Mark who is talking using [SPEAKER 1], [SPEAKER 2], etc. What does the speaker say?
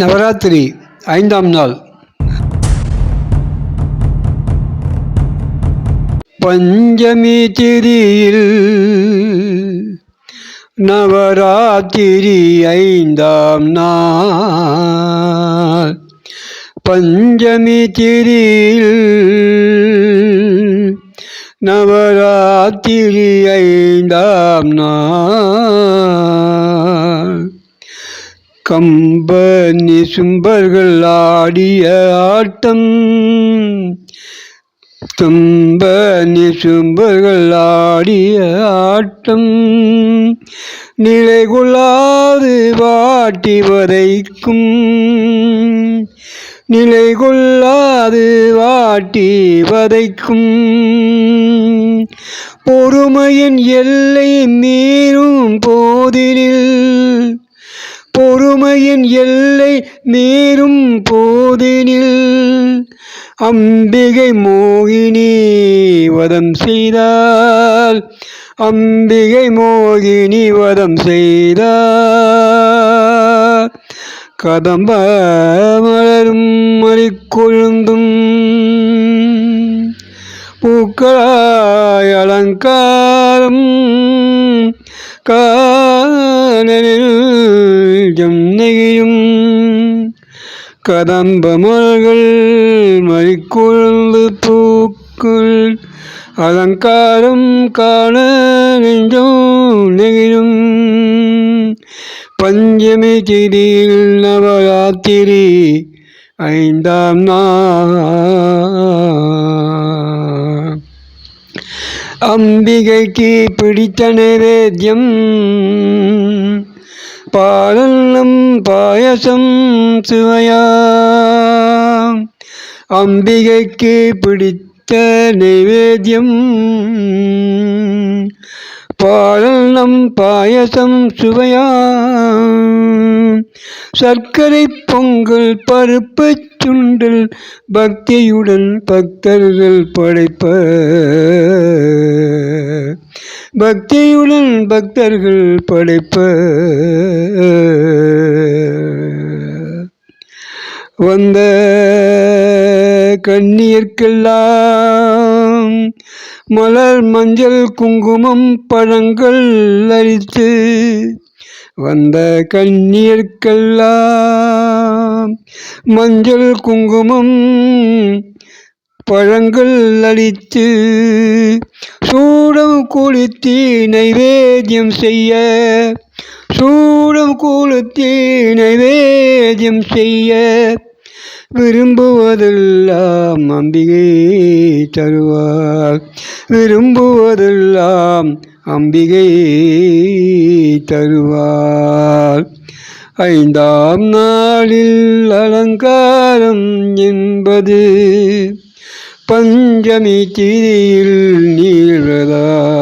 [SPEAKER 1] நவராத்திரி ஐந்தாம் நாள். பஞ்சமி திரியில் நவராத்திரி ஐந்தாம் நாள். பஞ்சமி திரியில் நவராத்திரி ஐந்தாம் நாள். கம்ப நிசும்பர்கள் ஆடிய ஆட்டம். கம்பனி நிசும்பர்கள் ஆடிய ஆட்டம். நிலை கொள்ளாது வாட்டி வரைக்கும் நிலை கொள்ளாது வாட்டி வதைக்கும். பொறுமையின் எல்லை மீறும் போதினில் பொறுமையின் எல்லை மீறும் போதினில் அம்பிகை மோகினி வதம் செய்தால் அம்பிகை மோகினி வதம் செய்தார் கதம்ப மலரும் மறிக்கொழுந்தும் பூக்களாய் அலங்காரம் காணலில் நெகிழும் கதம்ப மலர்கள் மறிக்கொழுந்து பூக்கள் அலங்காரம் காண நின்றோம் நெகிழும். பஞ்சமி திதியில் நவராத்திரி ஐந்தாம் நாள். அம்பிகைக்கு பிடித்த நைவேத்தியம் பாலன்னம் பாயசம் சுவையாம். அம்பிகைக்கு பிடித்த நைவேத்தியம். பாலன்னம் பாயசம் சுவையா சர்க்கரை பொங்கல் பருப்பு சுண்டல் பக்தியுடன் பக்தர்கள் படைப்ப. பக்தியுடன் பக்தர்கள் படைப்ப. வந்த கண்ணீர்க்கெல்லாம் மலர் மஞ்சள் குங்குமம் பழங்கள் அளித்து வந்த கண்ணீர்க்கெல்லாம் மஞ்சள் குங்குமம் பழங்கள் அளித்து சூடம் கொளுத்தி நைவேத்தியம் செய்ய சூடம் கொளுத்தி நைவேத்தியம் செய்ய. விரும்புவதெல்லாம் அம்பிகை தருவார். விரும்புவதெல்லாம் அம்பிகை தருவார். ஐந்தாம் நாளில் அலங்காரம் என்பது பஞ்சமி திதியில் நீழ்வதா